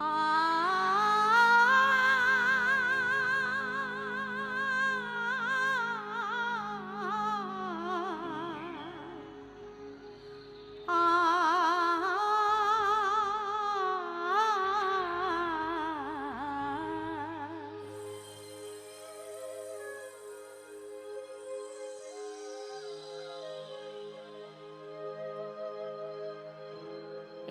Ah.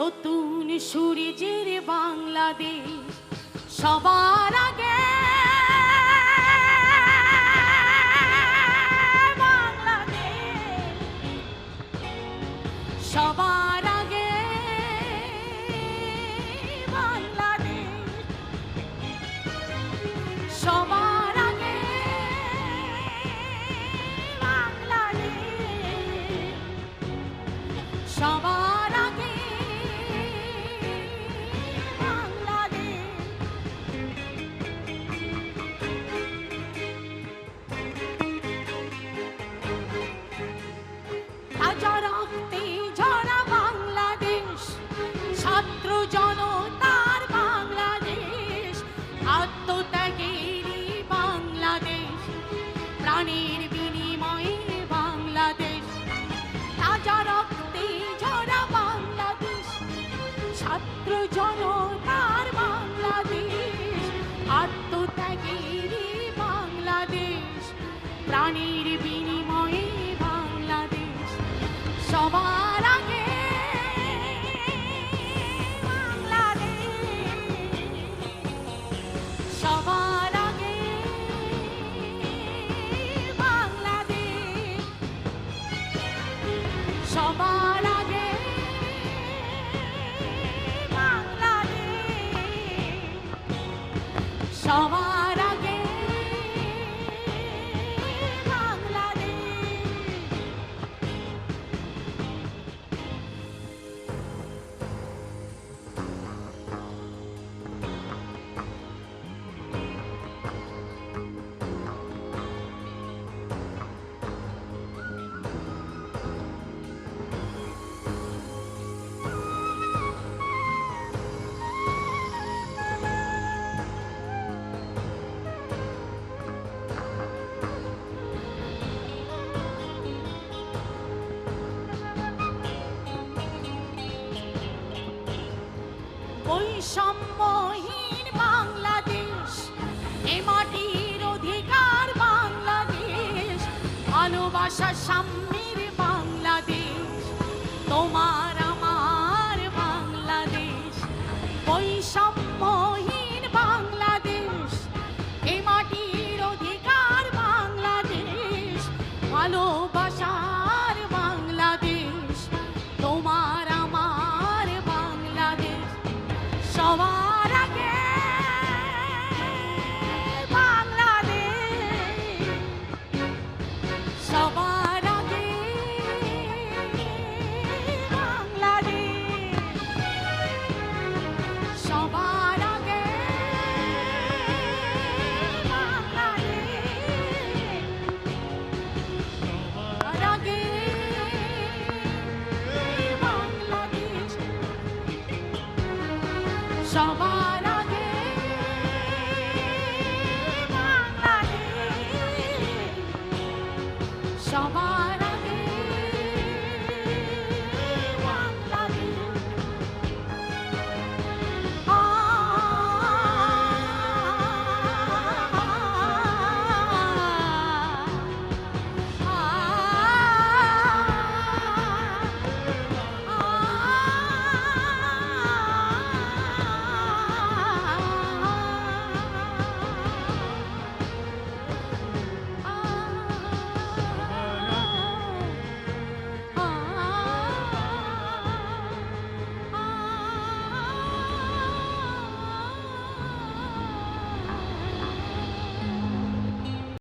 নতুন সূর্যের বাংলাদেশ সবার আগে বাংলাদেশ। সবার ছাত্র বাংলাদেশ বাংলাদেশ বাংলাদেশ। সবার আগে সবার আগে বাংলাদেশ। সবার বৈষম্যহীন বাংলাদেশ এ মাটির অধিকার বাংলাদেশ ভালোবাসা সাম্যে 双方